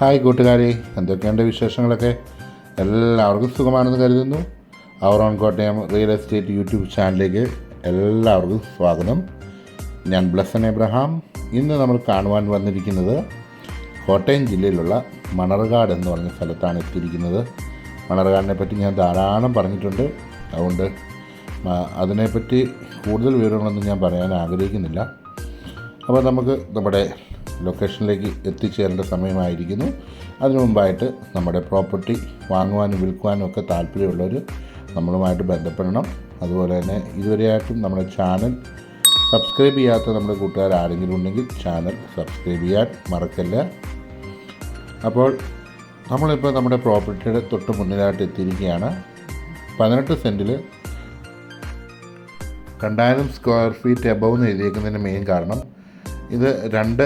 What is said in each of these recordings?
Hi കൂട്ടുകാരെ എന്തൊക്കെയുണ്ട് വിശേഷങ്ങളൊക്കെ? എല്ലാവർക്കും സുഖമാണെന്ന് കരുതുന്നു. Our own Kottayam real estate YouTube ചാനലിലേക്ക് എല്ലാവർക്കും സ്വാഗതം. ഞാൻ ബ്ലസൻ എബ്രഹാം. ഇന്ന് നമ്മൾ കാണുവാൻ വന്നിരിക്കുന്നത് കോട്ടയം ജില്ലയിലുള്ള മണർകാട് എന്ന് പറഞ്ഞ സ്ഥലത്താണ് എത്തിയിരിക്കുന്നത്. മണർകാടിനെ പറ്റി ഞാൻ ധാരാളം പറഞ്ഞിട്ടുണ്ട്. അതുകൊണ്ട് അതിനെപ്പറ്റി കൂടുതൽ വിവരങ്ങളൊന്നും ഞാൻ പറയാൻ ആഗ്രഹിക്കുന്നില്ല. അപ്പോൾ നമുക്ക് നമ്മുടെ ലൊക്കേഷനിലേക്ക് എത്തിച്ചേരേണ്ട സമയമായിരിക്കുന്നു. അതിനു മുമ്പായിട്ട് നമ്മുടെ പ്രോപ്പർട്ടി വാങ്ങുവാനും വിൽക്കുവാനും ഒക്കെ താല്പര്യമുള്ളവർ നമ്മളുമായിട്ട് ബന്ധപ്പെടണം. അതുപോലെ തന്നെ ഇതുവരെയായിട്ടും നമ്മുടെ ചാനൽ സബ്സ്ക്രൈബ് ചെയ്യാത്ത നമ്മുടെ കൂട്ടുകാർ ആരെങ്കിലും ഉണ്ടെങ്കിൽ ചാനൽ സബ്സ്ക്രൈബ് ചെയ്യാൻ മറക്കല്ല. അപ്പോൾ നമ്മളിപ്പോൾ നമ്മുടെ പ്രോപ്പർട്ടിയുടെ തൊട്ട് മുന്നിലായിട്ട് എത്തിയിരിക്കുകയാണ്. പതിനെട്ട് സെന്റിൽ രണ്ടായിരം സ്ക്വയർ ഫീറ്റ് എബവ് എന്ന് എഴുതിയേക്കുന്നതിന്റെ മെയിൻ കാരണം ഇത് രണ്ട്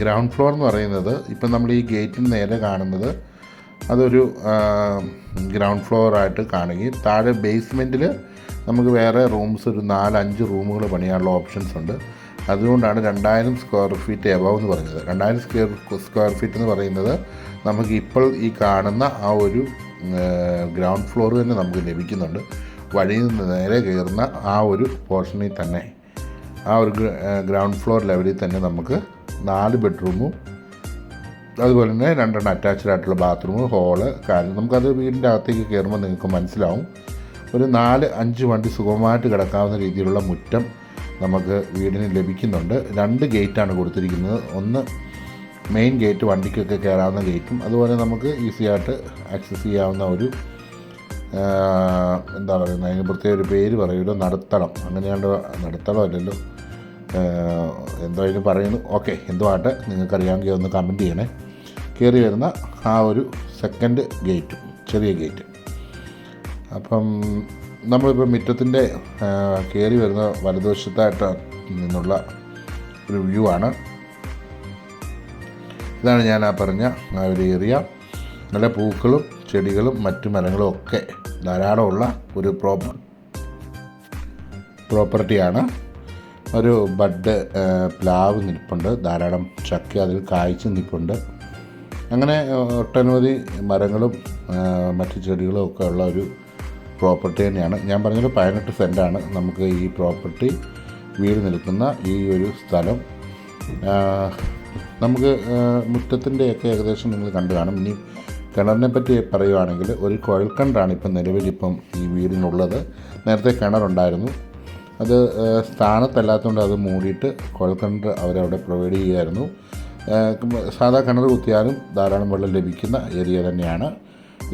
ഗ്രൗണ്ട് ഫ്ലോർ എന്ന് പറയുന്നത് ഇപ്പം നമ്മൾ ഈ ഗേറ്റിന് നേരെ കാണുന്നത് അതൊരു ഗ്രൗണ്ട് ഫ്ലോർ ആയിട്ട് കാണുകയും താഴെ ബേസ്മെന്റിൽ നമുക്ക് വേറെ റൂംസ് ഒരു നാലഞ്ച് റൂമുകൾ പണിയാനുള്ള ഓപ്ഷൻസ് ഉണ്ട്. അതുകൊണ്ടാണ് രണ്ടായിരം സ്ക്വയർ ഫീറ്റ് എബവ് എന്ന് പറഞ്ഞത്. രണ്ടായിരം സ്ക്വയർ സ്ക്വയർ ഫീറ്റ് എന്ന് പറയുന്നത് നമുക്ക് ഇപ്പോൾ ഈ കാണുന്ന ആ ഒരു ഗ്രൗണ്ട് ഫ്ലോർ തന്നെ നമുക്ക് ലഭിക്കുന്നുണ്ട്. വഴിയിൽ നിന്ന് നേരെ കയറുന്ന ആ ഒരു പോർഷനിൽ തന്നെ. ആ ഒരു ഗ്രൗണ്ട് ഫ്ലോർ ലെവലിൽ തന്നെ നമുക്ക് നാല് ബെഡ്റൂമും അതുപോലെ തന്നെ രണ്ടെണ്ണം അറ്റാച്ച്ഡ് ആയിട്ടുള്ള ബാത്റൂം ഹോൾ കാര്യം നമുക്കത് വീടിന്റെ അകത്തേക്ക് കയറുമ്പോൾ നിങ്ങൾക്ക് മനസ്സിലാവും. ഒരു നാല് അഞ്ച് വണ്ടി സുഖമായിട്ട് കിടക്കാവുന്ന രീതിയിലുള്ള മുറ്റം നമുക്ക് വീടിന് ലഭിക്കുന്നുണ്ട്. രണ്ട് ഗേറ്റാണ് കൊടുത്തിരിക്കുന്നത്. ഒന്ന് മെയിൻ ഗേറ്റ് വണ്ടിക്കൊക്കെ കയറാവുന്ന ഗേറ്റും അതുപോലെ നമുക്ക് ഈസി ആയിട്ട് ആക്സസ് ചെയ്യാവുന്ന ഒരു എന്താ പറയുന്നത്? അതിന് പ്രത്യേക ഒരു പേര് പറയുമല്ലോ നടുത്തളം. അങ്ങനെയാണ്ട് നടുത്തളം അല്ലല്ലോ? എന്തോ അതിന് പറയുന്നു. ഓക്കെ എന്തോ ആട്ടെ നിങ്ങൾക്കറിയാമെങ്കിൽ ഒന്ന് കമന്റ് ചെയ്യണേ. കയറി വരുന്ന ആ ഒരു സെക്കൻഡ് ഗേറ്റ് ചെറിയ ഗേറ്റ് അപ്പം നമ്മളിപ്പോൾ മുറ്റത്തിന്റെ കയറി വരുന്ന വലതുവശത്തായിട്ട് നിന്നുള്ള ഒരു വ്യൂ ആണ്. ഇതാണ് ഞാൻ ആ പറഞ്ഞ ആ ഒരു ഏരിയ നല്ല പൂക്കളും ചെടികളും മറ്റു മരങ്ങളും ഒക്കെ ധാരാളമുള്ള ഒരു പ്രോപ്പർ പ്രോപ്പർട്ടിയാണ് ഒരു ബഡ് പ്ലാവ് നിൽപ്പുണ്ട്. ധാരാളം ചക്ക അതിൽ കായ്ച്ച് നിൽപ്പുണ്ട്. അങ്ങനെ ഒട്ടനവധി മരങ്ങളും മറ്റു ചെടികളും ഒക്കെ ഉള്ള ഒരു പ്രോപ്പർട്ടി തന്നെയാണ്. ഞാൻ പറഞ്ഞത് പതിനെട്ട് സെന്റാണ് നമുക്ക് ഈ പ്രോപ്പർട്ടി വീട് നിൽക്കുന്ന ഈ ഒരു സ്ഥലം. നമുക്ക് മുറ്റത്തിന്റെയൊക്കെ ഏകദേശം നിങ്ങൾ കണ്ടു കാണും. ഇനി കിണറിനെ പറ്റി പറയുവാണെങ്കിൽ ഒരു കുഴൽക്കിണറാണ് ഇപ്പം നിലവിലിപ്പം ഈ വീടിനുള്ളത്. നേരത്തെ കിണറുണ്ടായിരുന്നു. അത് സ്ഥാനത്തല്ലാത്തതുകൊണ്ട് അത് മൂടിയിട്ട് കുഴൽക്കിണർ അവരവിടെ പ്രൊവൈഡ് ചെയ്യുമായിരുന്നു സാധാ കിണർ കുത്തിയാലും ധാരാളം വെള്ളം ലഭിക്കുന്ന ഏരിയ തന്നെയാണ്.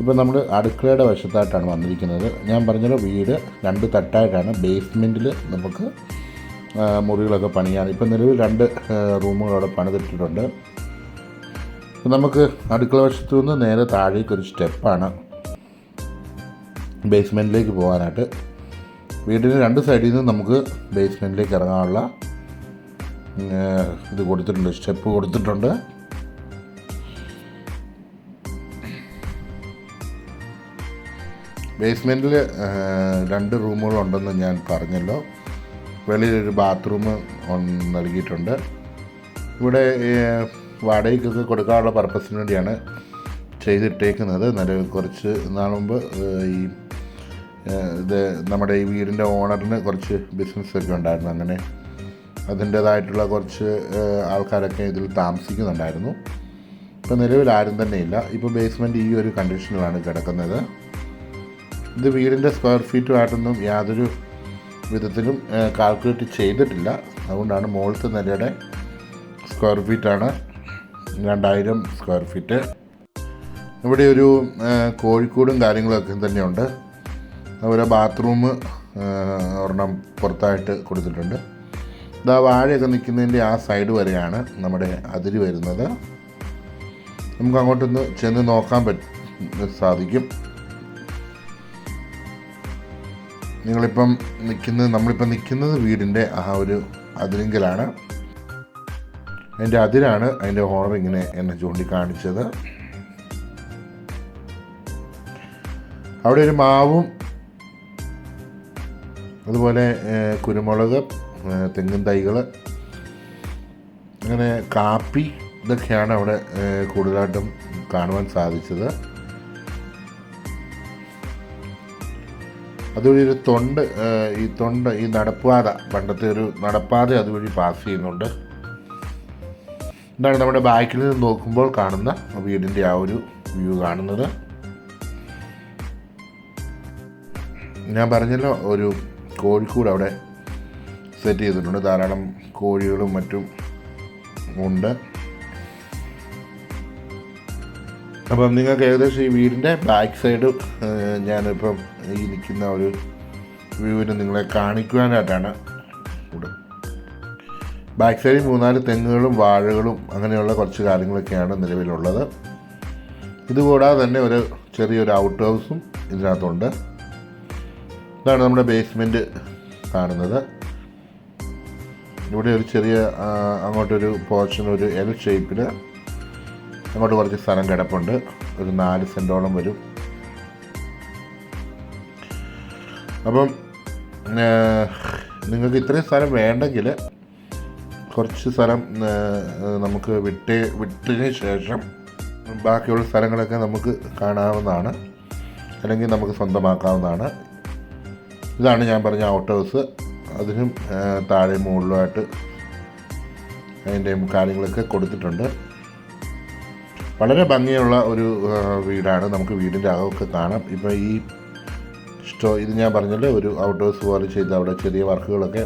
ഇപ്പോൾ നമ്മൾ അടുക്കളയുടെ വശത്തായിട്ടാണ് വന്നിരിക്കുന്നത്. ഞാൻ പറഞ്ഞല്ലോ വീട് രണ്ട് തട്ടായിട്ടാണ്. ബേസ്മെന്റിൽ നമുക്ക് മുറികളൊക്കെ പണിയാൻ ഇപ്പം നിലവിൽ രണ്ട് റൂമുകൾ അവിടെ പണിതിട്ടിട്ടുണ്ട്. നമുക്ക് അടുക്കള വശത്തു നിന്ന് നേരെ താഴേക്ക് ഒരു സ്റ്റെപ്പാണ്. ബേസ്മെന്റിലേക്ക് പോകാനായിട്ട്. വീടിന് രണ്ട് സൈഡിൽ നിന്ന് നമുക്ക് ബേസ്മെന്റിലേക്ക് ഇറങ്ങാനുള്ള ഇത് കൊടുത്തിട്ടുണ്ട് സ്റ്റെപ്പ് കൊടുത്തിട്ടുണ്ട്. ബേസ്മെന്റിൽ രണ്ട് റൂമുകളുണ്ടെന്ന് ഞാൻ പറഞ്ഞല്ലോ. വെളിയിലൊരു ബാത്റൂം നൽകിയിട്ടുണ്ട്. ഇവിടെ വാടകയ്ക്കൊക്കെ കൊടുക്കാനുള്ള പർപ്പസിന് വേണ്ടിയാണ് ചെയ്തിട്ടേക്കുന്നത്. നല്ല കുറച്ച് നാൾ മുമ്പ് ഈ ഇത് നമ്മുടെ ഈ വീടിന്റെ ഓണറിന് കുറച്ച് ബിസിനസ്സൊക്കെ ഉണ്ടായിരുന്നു. അങ്ങനെ അതിന്റേതായിട്ടുള്ള കുറച്ച് ആൾക്കാരൊക്കെ ഇതിൽ താമസിക്കുന്നുണ്ടായിരുന്നു. ഇപ്പോൾ നിലവിൽ ആരും തന്നെ ഇല്ല ഇപ്പോൾ ബേസ്മെന്റ് ഈ ഒരു കണ്ടീഷനിലാണ് കിടക്കുന്നത്. ഇത് വീടിന്റെ സ്ക്വയർ ഫീറ്റുമായിട്ടൊന്നും യാതൊരു വിധത്തിലും കാൽക്കുലേറ്റ് ചെയ്തിട്ടില്ല. അതുകൊണ്ടാണ് മുകളിലത്തെ നിലയുടെ സ്ക്വയർ ഫീറ്റാണ് രണ്ടായിരം സ്ക്വയർ ഫീറ്റ് ഇവിടെ ഒരു കോഴിക്കൂടും കാര്യങ്ങളൊക്കെ തന്നെയുണ്ട്. അതുപോലെ ബാത്റൂം ഒരെണ്ണം പുറത്തായിട്ട് കൊടുത്തിട്ടുണ്ട്. ഇതാ വാഴയൊക്കെ നിൽക്കുന്നതിന്റെ ആ സൈഡ് വരെയാണ് നമ്മുടെ അതിര് വരുന്നത്. നമുക്ക് അങ്ങോട്ടൊന്ന് ചെന്ന് നോക്കാൻ പറ്റും സാധിക്കും. നിങ്ങളിപ്പം നിൽക്കുന്നത് നമ്മളിപ്പം നിൽക്കുന്നത് വീടിന്റെ ആ ഒരു അതിരിങ്കലാണ്. അതിന്റെ അതിരാണ് അതിന്റെ ഓണർ ഇങ്ങനെ എന്നെ ചൂണ്ടിക്കാണിച്ചത്. അവിടെ ഒരു മാവും അതുപോലെ കുരുമുളക് തെങ്ങും തൈകൾ അങ്ങനെ കാപ്പി ഇതൊക്കെയാണ് അവിടെ കൂടുതലായിട്ടും കാണുവാൻ സാധിച്ചത്. അതുവഴി ഒരു തൊണ്ട് ഈ തൊണ്ട് ഈ നടപ്പാത പണ്ടത്തെ ഒരു നടപ്പാത അതുവഴി പാസ് ചെയ്യുന്നുണ്ട്. ഇതാണ് നമ്മുടെ ബാക്കിൽ നിന്ന് നോക്കുമ്പോൾ കാണുന്ന വീടിന്റെ ആ ഒരു വ്യൂ കാണുന്നത്. ഞാൻ പറഞ്ഞല്ലോ ഒരു കോഴിക്കൂട് അവിടെ സെറ്റ് ചെയ്തിട്ടുണ്ട്. ധാരാളം കോഴികളും മറ്റും ഉണ്ട്. അപ്പം നിങ്ങൾക്ക് ഏകദേശം ഈ വീടിന്റെ ബാക്ക് സൈഡ് ഞാനിപ്പം ഈ നിൽക്കുന്ന ഒരു വ്യൂവിന് നിങ്ങളെ കാണിക്കുവാനായിട്ടാണ് ഇവിടെ. ബാക്ക് സൈഡിൽ മൂന്നാൽ തെങ്ങുകളും വാഴകളും അങ്ങനെയുള്ള കുറച്ച് കാര്യങ്ങളൊക്കെയാണ് നിലവിലുള്ളത്. ഇതുകൂടാതെ തന്നെ ഒരു ചെറിയൊരു ഔട്ട് ഹൗസും ഇതിനകത്തുണ്ട്. ഇതാണ് നമ്മുടെ ബേസ്മെന്റ് കാണുന്നത്. ഇവിടെ ഒരു ചെറിയ അങ്ങോട്ടൊരു പോർഷൻ ഒരു എൽ ഷേപ്പിൽ അങ്ങോട്ട് കുറച്ച് സ്ഥലം കിടപ്പുണ്ട്. ഒരു നാല് സെന്റോളം വരും. അപ്പം നിങ്ങൾക്ക് ഇത്രയും സ്ഥലം വേണ്ടെങ്കിൽ കുറച്ച് സ്ഥലം നമുക്ക് വിട്ട് വിട്ടതിന് ശേഷം ബാക്കിയുള്ള സ്ഥലങ്ങളൊക്കെ നമുക്ക് കാണാവുന്നതാണ്. അല്ലെങ്കിൽ നമുക്ക് സ്വന്തമാക്കാവുന്നതാണ്. ഇതാണ് ഞാൻ പറഞ്ഞ ഔട്ട് ഹൗസ് അതിനും താഴെ മുകളിലുമായിട്ട് അതിന്റെ കാര്യങ്ങളൊക്കെ കൊടുത്തിട്ടുണ്ട്. വളരെ ഭംഗിയുള്ള ഒരു വീടാണ്. നമുക്ക് വീടിന്റെ അകമൊക്കെ കാണാം. ഇപ്പോൾ ഈ സ്റ്റോ ഇത് ഞാൻ പറഞ്ഞല്ലോ ഒരു ഔട്ട് ഹൗസ് പോലെ ചെയ്ത് അവിടെ ചെറിയ വർക്കുകളൊക്കെ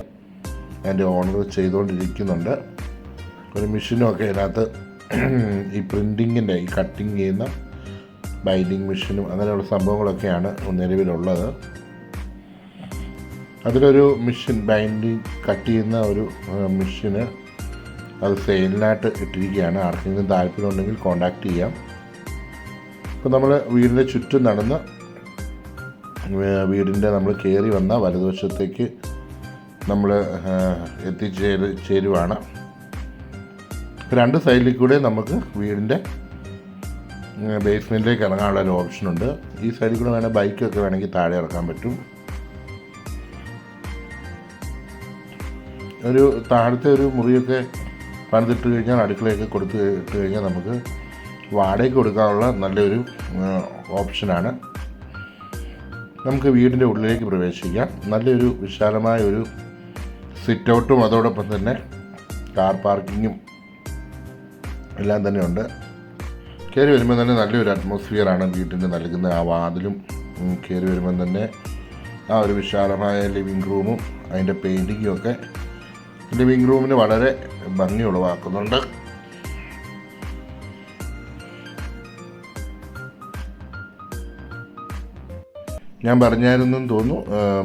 അതിന്റെ ഓണർ ചെയ്തുകൊണ്ടിരിക്കുന്നുണ്ട്. ഒരു മെഷീനും ഒക്കെ അതിനകത്ത് ഈ പ്രിന്റിങ്ങിന്റെ ഈ കട്ടിങ് ചെയ്യുന്ന ബൈൻഡിങ് മെഷീനും അങ്ങനെയുള്ള സംഭവങ്ങളൊക്കെയാണ് നിലവിലുള്ളത്. അതിലൊരു മെഷീൻ ബൈൻഡിങ് കട്ട് ചെയ്യുന്ന ഒരു മെഷീന് അത് സെയിലിനായിട്ട് ഇട്ടിരിക്കുകയാണ്. ആർക്കെങ്കിലും താല്പര്യമുണ്ടെങ്കിൽ കോണ്ടാക്ട് ചെയ്യാം. ഇപ്പോൾ നമ്മൾ വീടിന്റെ ചുറ്റും നടന്ന് വീടിന്റെ നമ്മൾ കയറി വന്ന വലതുവശത്തേക്ക് നമ്മൾ എത്തിച്ചേര് ചേരുവാണ്. രണ്ട് സൈഡിൽ കൂടെ നമുക്ക് വീടിന്റെ ബേസ്മെന്റിലേക്ക് ഇറങ്ങാനുള്ള ഒരു ഓപ്ഷനുണ്ട് ഈ സൈഡിൽ കൂടെ വേണമെങ്കിൽ ബൈക്കൊക്കെ വേണമെങ്കിൽ താഴെ ഇറക്കാൻ പറ്റും. ഒരു താഴത്തെ ഒരു മുറിയൊക്കെ പണിതിട്ട് കഴിഞ്ഞാൽ അടുക്കളയൊക്കെ കൊടുത്ത് ഇട്ട് കഴിഞ്ഞാൽ നമുക്ക് വാടകയ്ക്ക് കൊടുക്കാനുള്ള നല്ലൊരു ഓപ്ഷനാണ്. നമുക്ക് വീടിന്റെ ഉള്ളിലേക്ക് പ്രവേശിക്കാം. നല്ലൊരു വിശാലമായ ഒരു സിറ്റ് ഔട്ടും അതോടൊപ്പം തന്നെ കാർ പാർക്കിങ്ങും എല്ലാം തന്നെ ഉണ്ട്. കയറി വരുമ്പോൾ തന്നെ നല്ലൊരു അറ്റ്മോസ്ഫിയറാണ് വീട്ടിന് നൽകുന്ന ആ വാതിലും കയറി വരുമ്പം തന്നെ ആ ഒരു വിശാലമായ ലിവിങ് റൂമും അതിന്റെ പെയിന്റിങ്ങും ഒക്കെ ലിവിങ് റൂമിന് വളരെ ഭംഗി ഉളവാക്കുന്നുണ്ട് ഞാൻ പറഞ്ഞായിരുന്നെന്ന് തോന്നുന്നു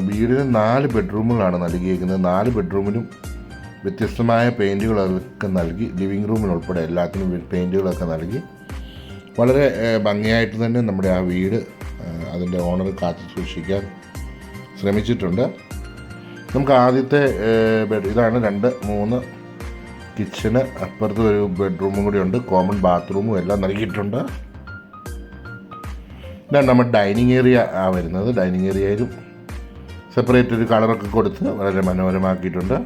വീടിന് നാല് ബെഡ്റൂമുകളാണ് നൽകിയിരിക്കുന്നത് നാല് ബെഡ്റൂമിലും വ്യത്യസ്തമായ പെയിന്റുകളൊക്കെ നൽകി ലിവിങ് റൂമിനുൾപ്പെടെ എല്ലാത്തിനും പെയിന്റുകളൊക്കെ നൽകി. വളരെ ഭംഗിയായിട്ട് തന്നെ നമ്മുടെ ആ വീട് അതിന്റെ ഓണർ കാത്തു സൂക്ഷിക്കാൻ ശ്രമിച്ചിട്ടുണ്ട്. നമുക്ക് ആദ്യത്തെ ബെഡ് ഇതാണ് രണ്ട് മൂന്ന് കിച്ചണ് അപ്പുറത്ത് ഒരു ബെഡ്റൂമും കൂടി ഉണ്ട് കോമൺ ബാത്റൂമും എല്ലാം നൽകിയിട്ടുണ്ട്. ഇതാണ് നമ്മുടെ ഡൈനിങ് ഏരിയ ആ വരുന്നത്. ഡൈനിങ് ഏരിയയിലും സെപ്പറേറ്റ് ഒരു കളറൊക്കെ കൊടുത്ത് വളരെ മനോഹരമാക്കിയിട്ടുണ്ട്.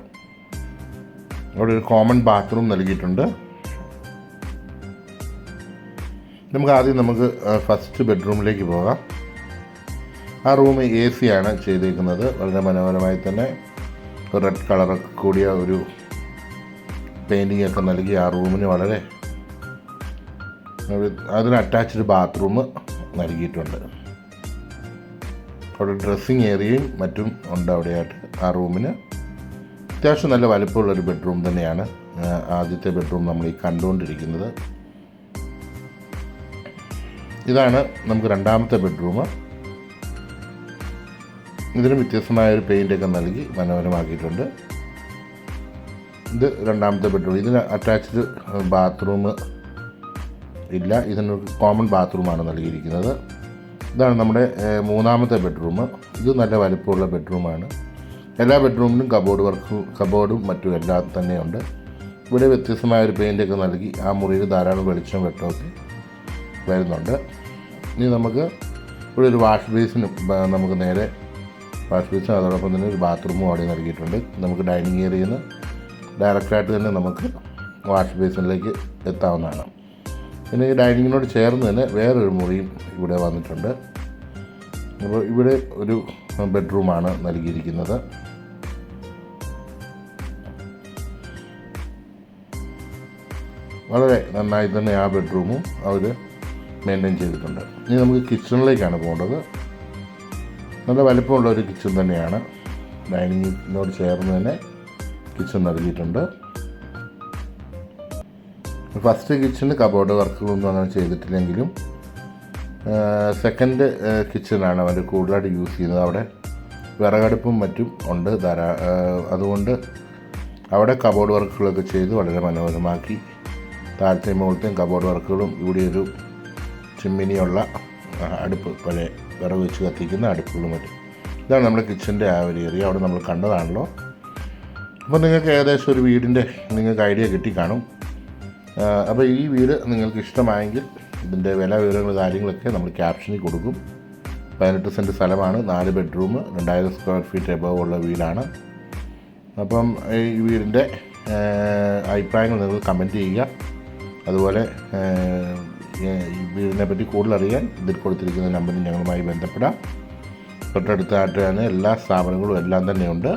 അവിടെ ഒരു കോമൺ ബാത്റൂം നൽകിയിട്ടുണ്ട്. നമുക്ക് ആദ്യം നമുക്ക് ഫസ്റ്റ് ബെഡ്റൂമിലേക്ക് പോകാം. ആ റൂം എ സി ആണ് ചെയ്തിരിക്കുന്നത് വളരെ മനോഹരമായി തന്നെ റെഡ് കളറൊക്കെ കൂടിയ ഒരു പെയിന്റിംഗ് ഒക്കെ നൽകി ആ റൂമിന് വളരെ അതിന് അറ്റാച്ച്ഡ് ബാത്റൂം നൽകിയിട്ടുണ്ട്. അവിടെ ഡ്രസ്സിങ് ഏരിയയും മറ്റും ഉണ്ട് അവിടെയായിട്ട്. ആ റൂമിന് അത്യാവശ്യം നല്ല വലിപ്പമുള്ളൊരു ബെഡ്റൂം തന്നെയാണ്. ആദ്യത്തെ ബെഡ്റൂം നമ്മൾ ഈ കണ്ടുകൊണ്ടിരിക്കുന്നത്. ഇതാണ് നമുക്ക് രണ്ടാമത്തെ ബെഡ്റൂം ഇതിന് വ്യത്യസ്തമായ ഒരു പെയിന്റൊക്കെ നൽകി മനോഹരമാക്കിയിട്ടുണ്ട്. ഇത് രണ്ടാമത്തെ ബെഡ്റൂം ഇതിന് അറ്റാച്ച്ഡ് ബാത്റൂം ഇല്ല. ഇതിനൊരു കോമൺ ബാത്റൂമാണ് നൽകിയിരിക്കുന്നത്. ഇതാണ് നമ്മുടെ മൂന്നാമത്തെ ബെഡ്റൂം ഇത് നല്ല വലിപ്പമുള്ള ബെഡ്റൂമാണ് എല്ലാ ബെഡ്റൂമിലും കബോർഡ് വർക്ക് കബോർഡും മറ്റും എല്ലാം തന്നെയുണ്ട്. ഇവിടെ വ്യത്യസ്തമായ ഒരു പെയിന്റൊക്കെ നൽകി ആ മുറിയിൽ ധാരാളം വെളിച്ചം വെട്ടമൊക്കെ വരുന്നുണ്ട്. ഇനി നമുക്ക് ഇവിടെ ഒരു വാഷ് ബേസിനും നമുക്ക് നേരെ വാഷ് ബേസിനും അതോടൊപ്പം തന്നെ ഒരു ബാത്റൂമും അവിടെ നൽകിയിട്ടുണ്ട് നമുക്ക് ഡൈനിങ് ഏരിയയിൽ നിന്ന് ഡയറക്റ്റായിട്ട് തന്നെ നമുക്ക് വാഷ് ബേസിനിലേക്ക് എത്താവുന്നതാണ്. പിന്നെ ഈ ഡൈനിങ്ങിനോട് ചേർന്ന് തന്നെ വേറൊരു മുറിയും ഇവിടെ വന്നിട്ടുണ്ട്. അപ്പോൾ ഇവിടെ ഒരു ബെഡ്റൂമാണ് നൽകിയിരിക്കുന്നത്. വളരെ നന്നായി തന്നെ ആ ബെഡ്റൂമും അവർ മെയിന്റെയിൻ ചെയ്തിട്ടുണ്ട്. ഇനി നമുക്ക് കിച്ചണിലേക്കാണ് പോകേണ്ടത്. നല്ല വലിപ്പമുള്ള ഒരു കിച്ചൺ തന്നെയാണ്. ഡൈനിങ്ങിനോട് ചേർന്ന് തന്നെ കിച്ചൺ നൽകിയിട്ടുണ്ട്. ഫസ്റ്റ് കിച്ചണിൽ കബോർഡ് വർക്കുകളൊന്നും അങ്ങനെ ചെയ്തിട്ടില്ലെങ്കിലും സെക്കൻഡ് കിച്ചണാണ് അവർ കൂടുതലായിട്ട് യൂസ് ചെയ്യുന്നത്. അവിടെ വിറകടുപ്പും മറ്റും ഉണ്ട്. ധാരാ അതുകൊണ്ട് അവിടെ കബോർഡ് വർക്കുകളൊക്കെ ചെയ്ത് വളരെ മനോഹരമാക്കി. താഴത്തെയും മുകളിലത്തെയും കബോർഡ് വർക്കുകളും ഇവിടെ ഒരു ചിമ്മിനിയുള്ള അടുപ്പ് പഴയ വിറക് വെച്ച് കത്തിക്കുന്ന അടുപ്പുകളും മറ്റും. ഇതാണ് നമ്മുടെ കിച്ചന്റെ ആ ഒരു ഏരിയ. അവിടെ നമ്മൾ കണ്ടതാണല്ലോ. അപ്പോൾ നിങ്ങൾക്ക് ഏകദേശം ഒരു വീടിന്റെ നിങ്ങൾക്ക് ഐഡിയ കിട്ടി കാണും. അപ്പോൾ ഈ വീട് നിങ്ങൾക്ക് ഇഷ്ടമായെങ്കിൽ ഇതിന്റെ വില വിവരങ്ങൾ കാര്യങ്ങളൊക്കെ നമ്മൾ ക്യാപ്ഷനിൽ കൊടുക്കും. പതിനെട്ട് സെന്റ് സ്ഥലമാണ്. നാല് ബെഡ്റൂം രണ്ടായിരം സ്ക്വയർ ഫീറ്റ് എബവ് ഉള്ള വീടാണ്. അപ്പം ഈ വീടിന്റെ അഭിപ്രായങ്ങൾ നിങ്ങൾ കമന്റ് ചെയ്യുക. അതുപോലെ ഏഹ്, ഈ വീടിനെ പറ്റി കൂടുതൽ അറിയാൻ ഇതിൽ കൊടുത്തിരിക്കുന്ന നമ്പറിൽ ഞങ്ങളുമായി ബന്ധപ്പെടാം. തൊട്ടടുത്തായിട്ട് തന്നെ എല്ലാ സ്ഥാപനങ്ങളും എല്ലാം തന്നെയുണ്ട്.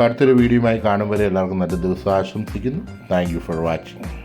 അടുത്തൊരു വീഡിയോയുമായി കാണും വരെ എല്ലാവർക്കും നല്ല ദിവസം ആശംസിക്കുന്നു. Thank you for watching